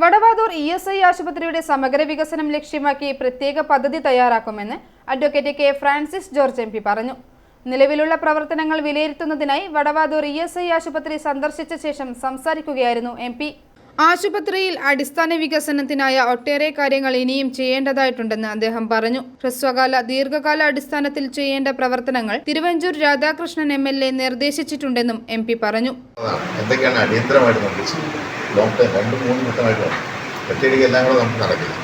Vadavathoor E S I ആശുപത്രിയുടെ സമഗ്ര വികസനം ലക്ഷ്യമാക്കി പ്രത്യേക പദ്ധതി തയ്യാറാക്കുമെന്ന് advocate K Francis George M P പറഞ്ഞു. നിലവിലുള്ള പ്രവർത്തനങ്ങൾ വിലയിരുത്തുന്നതിനായി വടവാതൂർ ഇ എസ് ഐ ആശുപത്രി സന്ദർശിച്ച ശേഷം സംസാരിക്കുകയായിരുന്നു എം പി. ആശുപത്രിയിൽ അടിസ്ഥാന വികസനത്തിനായ ഒട്ടേറെ കാര്യങ്ങൾ ഇനിയും ചെയ്യേണ്ടതായിട്ടുണ്ടെന്ന് അദ്ദേഹം പറഞ്ഞു. ഹ്രസ്വകാല ദീർഘകാല അടിസ്ഥാനത്തിൽ ചെയ്യേണ്ട പ്രവർത്തനങ്ങൾ Thiruvanchoor Radhakrishnan M L A നിർദ്ദേശിച്ചിട്ടുണ്ടെന്നും M P പറഞ്ഞു. എന്തൊക്കെയാണ് അടിയന്തരമായിട്ട് ലോങ് ടൈം രണ്ട് മൂന്ന് ഘട്ടമായിട്ട് വന്നു. എല്ലാം കൂടെ നമുക്ക് നടക്കില്ല.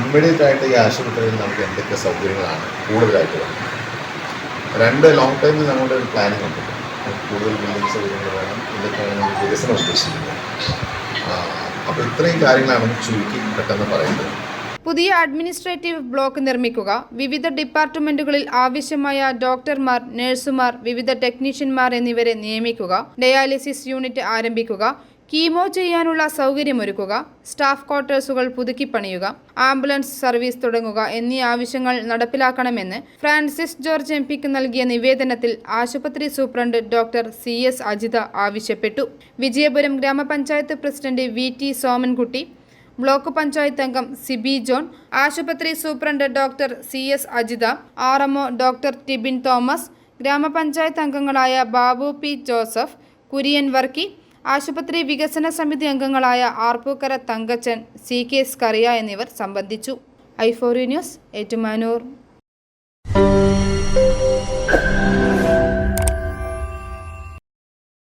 ഇമ്മീഡിയറ്റ് ആയിട്ട് ഈ ആശുപത്രിയിൽ നമുക്ക് എന്തൊക്കെ സൗകര്യങ്ങളാണ് കൂടുതലായിട്ട് വേണം രണ്ട് ലോങ് ടൈമിൽ നമ്മുടെ ഒരു പ്ലാനിങ് ഉണ്ട്. കൂടുതൽ ബിൽഡിംഗ് സൗകര്യങ്ങൾ വേണം. ഇതൊക്കെയാണ് നമ്മൾ വികസനം ഉദ്ദേശിക്കുന്നത്. അപ്പോൾ ഇത്രയും കാര്യങ്ങളാണ് ചുരുക്കി പെട്ടെന്ന് പറയുന്നത്. പുതിയ അഡ്മിനിസ്ട്രേറ്റീവ് ബ്ലോക്ക് നിർമ്മിക്കുക. വിവിധ ഡിപ്പാർട്ട്മെന്റുകളിൽ ആവശ്യമായ ഡോക്ടർമാർ നഴ്സുമാർ വിവിധ ടെക്നീഷ്യന്മാർ എന്നിവരെ നിയമിക്കുക. ഡയാലിസിസ് യൂണിറ്റ് ആരംഭിക്കുക. കീമോ ചെയ്യാനുള്ള സൗകര്യമൊരുക്കുക സ്റ്റാഫ് ക്വാർട്ടേഴ്സുകൾ പുതുക്കിപ്പണിയുക ആംബുലൻസ് സർവീസ് തുടങ്ങുക എന്നീ ആവശ്യങ്ങൾ നടപ്പിലാക്കണമെന്ന് ഫ്രാൻസിസ് ജോർജ് എം പിക്ക് നൽകിയ നിവേദനത്തിൽ ആശുപത്രി superintendent doctor C S Ajitha ആവശ്യപ്പെട്ടു. വിജയപുരം ഗ്രാമപഞ്ചായത്ത് president V T Somankutty block panchayat അംഗം സിബി ജോൺ ആശുപത്രി superintendent doctor C S Ajitha R MO doctor Tibin Thomas ഗ്രാമപഞ്ചായത്ത് അംഗങ്ങളായ ബാബു പി ജോസഫ് കുര്യൻ വർക്കി ആശുപത്രി വികസന സമിതി അംഗങ്ങളായ ആർപ്പൂക്കര തങ്കച്ചൻ സി കെ സ്കറിയ എന്നിവർ സംബന്ധിച്ചു. ഐഫോറി ന്യൂസ് ഏറ്റുമാനൂർ.